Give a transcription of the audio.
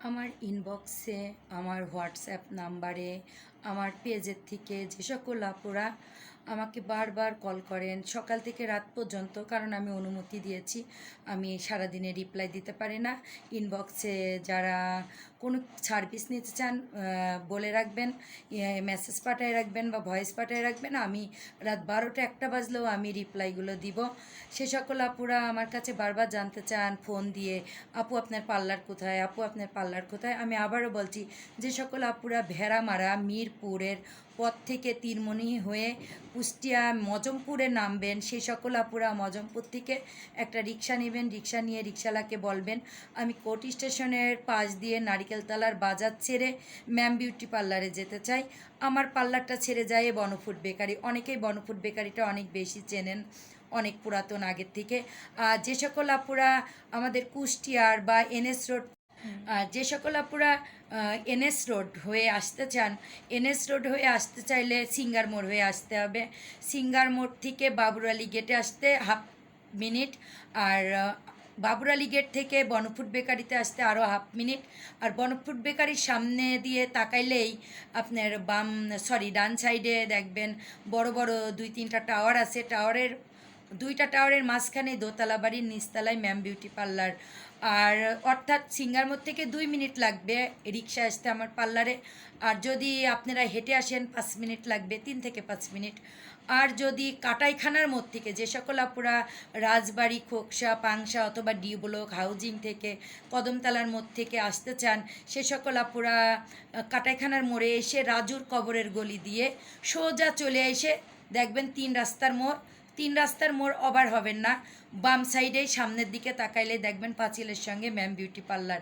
আমার ইনবক্সে আমার হোয়াটসঅ্যাপ নাম্বারে আমার পেজের থেকে যে সকল আপুরা আমাকে বারবার কল করেন, সকাল থেকে রাত পর্যন্ত, কারণ আমি অনুমতি দিয়েছি, আমি সারাদিনে রিপ্লাই দিতে পারি না। ইনবক্সে যারা কোনো সার্ভিস নিতে চান বলে রাখবেন মেসেজ পাঠায় রাখবেন বা ভয়েস পাঠায় রাখবেন, আমি রাত বারোটা একটা বাজলেও আমি রিপ্লাইগুলো দিব। সে সকল আপুরা আমার কাছে বারবার জানতে চান ফোন দিয়ে, আপু, আপনার পার্লার কোথায়? আপু, আপনার পার্লার কোথায়? আমি আবারও বলছি, যে সকল আপুরা ভেড়া মারা ভেড়ামারা মিরপুরের পথ থেকে তিনমণি হয়ে কুষ্টিয়া মজমপুরে নামবেন। সেই সকল আপুরা মজমপুর থেকে একটা রিক্সা নেবেন। রিক্সা নিয়ে রিক্সালাকে বলবেন, আমি কোর্ট স্টেশনের পাশ দিয়ে নারিকেলতলার বাজার ছেড়ে ম্যাম বিউটি পার্লারে যেতে চাই। আমার পার্লারটা ছেড়ে যায় বনফুড বেকারি। অনেকেই বনফুড বেকারিটা অনেক বেশি চেনেন, অনেক পুরাতন আগের থেকে। আর যে সকল আপুরা আমাদের কুষ্টিয়ার বা এনএস রোড যে সকল আপুরা এনএস রোড হয়ে আসতে চান এনএস রোড হয়ে আসতে চাইলে সিঙ্গার মোড় হয়ে আসতে হবে। সিঙ্গার মোড় থেকে বাবুর আলী গেটে আসতে হাফ মিনিট আর আহ, বাবুর আলী গেট থেকে বনফুট বেকারিতে আসতে আরও হাফ মিনিট। আর বনফুট বেকারির সামনে দিয়ে তাকাইলেই আপনার বাম সরি ডান সাইডে দেখবেন বড় বড় দুই তিনটা টাওয়ার আছে। টাওয়ারের দুইটা টাওয়ারের মাঝখানে দোতলা বাড়ির নিচতলায় ম্যাম বিউটি পার্লার। আর অর্থাৎ সিঙ্গারমোড় থেকে দুই মিনিট লাগবে রিক্সা আসতে আমার পার্লারে। আর যদি আপনারা হেঁটে আসেন, পাঁচ মিনিট লাগবে, তিন থেকে পাঁচ মিনিট। আর যদি কাটাইখানার মোড় থেকে যে সকল আপুরা রাজবাড়ি, খোকসা, পাংশা অথবা ডি ব্লক, হাউজিং থেকে, কদমতলার মোড় থেকে আসতে চান, সে সকল আপুরা কাটাইখানার মোড়ে এসে রাজুর কবরের গলি দিয়ে সোজা চলে এসে দেখবেন তিন রাস্তার মোড়। তিন রাস্তার মোড় ওভার হবেন না। বাম সাইডে সামনের দিকে তাকাইলে দেখবেন পাঁচিলের সঙ্গে ম্যাম বিউটি পার্লার।